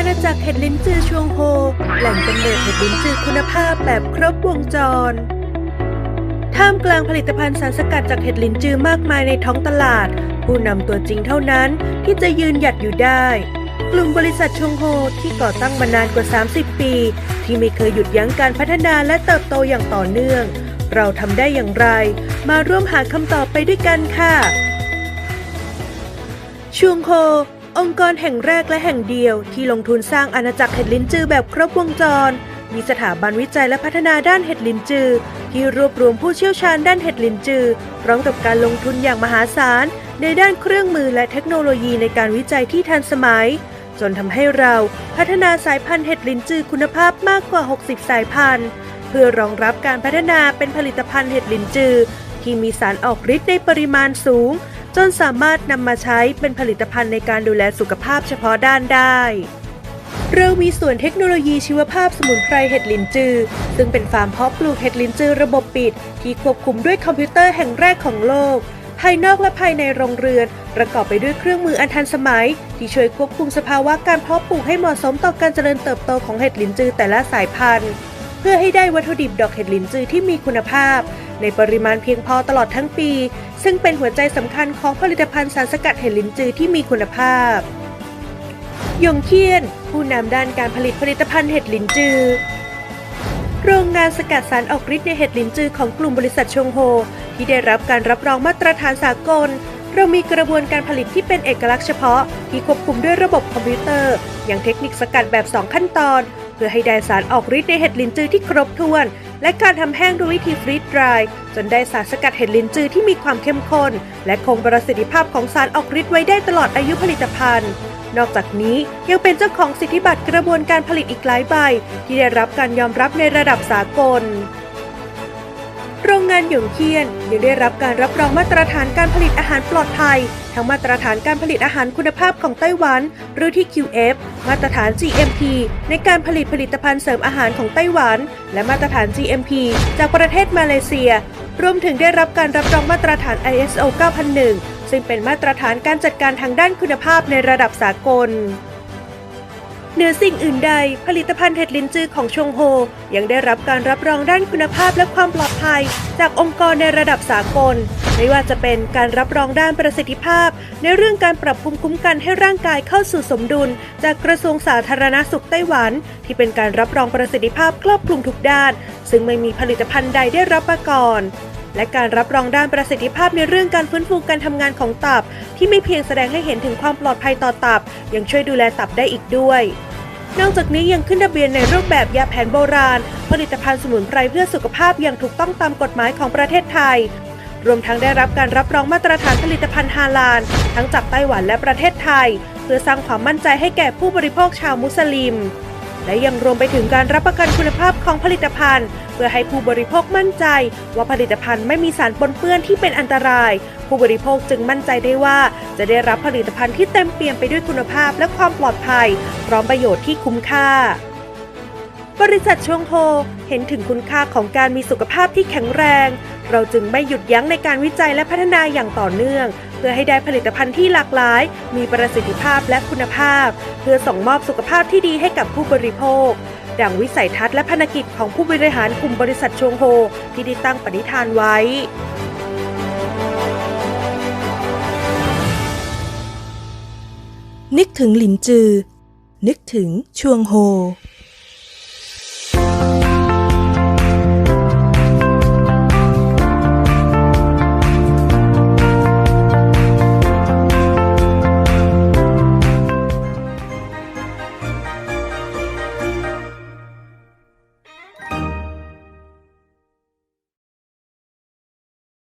อาณาจักรเห็ดลิ้นจือชวงโฮ แหล่งกำเนิดเห็ดลิ้นจือคุณภาพแบบครบวงจร ท่ามกลางผลิตภัณฑ์สารสกัดจากเห็ดลิ้นจือมากมายในท้องตลาด ผู้นำตัวจริงเท่านั้นที่จะยืนหยัดอยู่ได้ กลุ่มบริษัทชงโฮที่ก่อตั้งมานานกว่า 30 ปี ที่ไม่เคยหยุดยั้งการพัฒนาและเติบโตอย่างต่อเนื่อง เราทำได้อย่างไร มาร่วมหาคำตอบไปด้วยกันค่ะชวงโค องค์กรแห่งแรกและแห่งเดียวที่ลงทุนสร้างอาณาจักรเห็ดลิ้นจือแบบครบวงจร มีสถาบันวิจัยและพัฒนาด้านเห็ดลิ้นจือ ที่รวบรวมผู้เชี่ยวชาญด้านเห็ดลิ้นจือ พร้อมกับการลงทุนอย่างมหาศาล ในด้านเครื่องมือและเทคโนโลยีในการวิจัยที่ทันสมัย จนทำให้เราพัฒนาสายพันธุ์เห็ดลิ้นจือคุณภาพมากกว่า 60 สายพันธุ์ เพื่อรองรับการพัฒนาเป็นผลิตภัณฑ์เห็ดลิ้นจือ ที่มีสารออกฤทธิ์ในปริมาณสูง จนสามารถนำมาใช้เป็นผลิตภัณฑ์ในการดูแลสุขภาพเฉพาะด้านได้เรามีส่วนเทคโนโลยีชีวภาพสมุนไพรเห็ดลินจือ ซึ่งเป็นฟาร์มเพาะปลูกเห็ดลินจือระบบปิด ที่ควบคุมด้วยคอมพิวเตอร์แห่งแรกของโลก ภายนอกและภายในโรงเรือน ประกอบไปด้วยเครื่องมืออันทันสมัย ที่ช่วยควบคุมสภาวะการเพาะปลูกให้เหมาะสมต่อการเจริญเติบโตของเห็ดลินจือแต่ละสายพันธุ์ เพื่อให้ได้วัตถุดิบดอกเห็ดลินจือที่มีคุณภาพ ในปริมาณเพียงพอตลอดทั้งปี ซึ่งเป็นหัวใจสำคัญของผลิตภัณฑ์สารสกัดเห็ดลินจือที่มีคุณภาพ ยงเคียน ผู้นำด้านการผลิตผลิตภัณฑ์เห็ดลินจือโรงงานสกัดสารออกฤทธิ์ในเห็ดลินจือของกลุ่มบริษัทชงโฮ ที่ได้รับการรับรองมาตรฐานสากล เรามีกระบวนการผลิตที่เป็นเอกลักษณ์เฉพาะ ที่ควบคุมด้วยระบบคอมพิวเตอร์ อย่างเทคนิคสกัดแบบ 2 ขั้นตอน เพื่อให้ได้สารออกฤทธิ์ในเห็ดลินจือที่ครบถ้วน และการทำแห้งด้วยวิธีฟรีดดรายจนได้สารสกัดเห็ดลินจือที่มีความเข้มข้น และคงประสิทธิภาพของสารออกฤทธิ์ไว้ได้ตลอดอายุผลิตภัณฑ์ นอกจากนี้ยังเป็นเจ้าของสิทธิบัตรกระบวนการผลิตอีกหลายใบ ที่ได้รับการยอมรับในระดับสากล โรงงานหยงเคียนยังได้รับการรับรองมาตรฐานการผลิตอาหารปลอดภัย ทั้งมาตรฐานการผลิตอาหารคุณภาพของไต้หวัน หรือที่ QF มาตรฐาน GMP ในการผลิตผลิตภัณฑ์เสริมอาหารของไต้หวัน และมาตรฐาน GMP จากประเทศมาเลเซีย รวมถึงได้รับการรับรองมาตรฐาน ISO 9001 ซึ่งเป็นมาตรฐานการจัดการทางด้านคุณภาพในระดับสากลเหนือสิ่งอื่นใด ผลิตภัณฑ์เห็ดลินจือของชงโฮ ยังได้รับการรับรองด้านคุณภาพและความปลอด ภัย จากองค์กรในระดับสากล ไม่ว่าจะเป็นการรับรองด้านประสิทธิภาพ ในเรื่องการปรับภูมิคุ้มกันให้ร่างกายเข้าสู่สมดุล จากกระทรวงสาธารณสุขไต้หวัน ที่เป็นการรับรองประสิทธิภาพครอบคลุมทุกด้าน ซึ่งไม่มีผลิตภัณฑ์ใดได้รับมาก่อนและการรับรองด้านประสิทธิภาพในเรื่องการฟื้นฟูการทำงานของตับ ที่ไม่เพียงแสดงให้เห็นถึงความปลอดภัยต่อตับ ยังช่วยดูแลตับได้อีกด้วย นอกจากนี้ยังขึ้นทะเบียนในรูปแบบยาแผนโบราณ ผลิตภัณฑ์สมุนไพรเพื่อสุขภาพอย่างถูกต้องตามกฎหมายของประเทศไทย รวมทั้งได้รับการรับรองมาตรฐานผลิตภัณฑ์ฮาลาลทั้งจากไต้หวันและประเทศไทย เพื่อสร้างความมั่นใจให้แก่ผู้บริโภคชาวมุสลิม และยังรวมไปถึงการรับประกันคุณภาพของผลิตภัณฑ์ เพื่อให้ผู้บริโภคมั่นใจ ว่าผลิตภัณฑ์ไม่มีสารปนเปื้อนที่เป็นอันตราย ผู้บริโภคจึงมั่นใจได้ว่า จะได้รับผลิตภัณฑ์ที่เต็มเปี่ยมไปด้วยคุณภาพและความปลอดภัย พร้อมประโยชน์ที่คุ้มค่า บริษัทชวงโฮเห็นถึงคุณค่าของการมีสุขภาพที่แข็งแรง เราจึงไม่หยุดยั้งในการวิจัยและพัฒนาอย่างต่อเนื่อง เพื่อให้ได้ผลิตภัณฑ์ที่หลากหลาย มีประสิทธิภาพและคุณภาพ เพื่อส่งมอบสุขภาพที่ดีให้กับผู้บริโภค ดังวิสัยทัศน์และภารกิจของผู้บริหารกลุ่มบริษัทชวงโฮที่ได้ตั้งปณิธานไว้นึกถึงหลินจือ นึกถึงชวงโฮ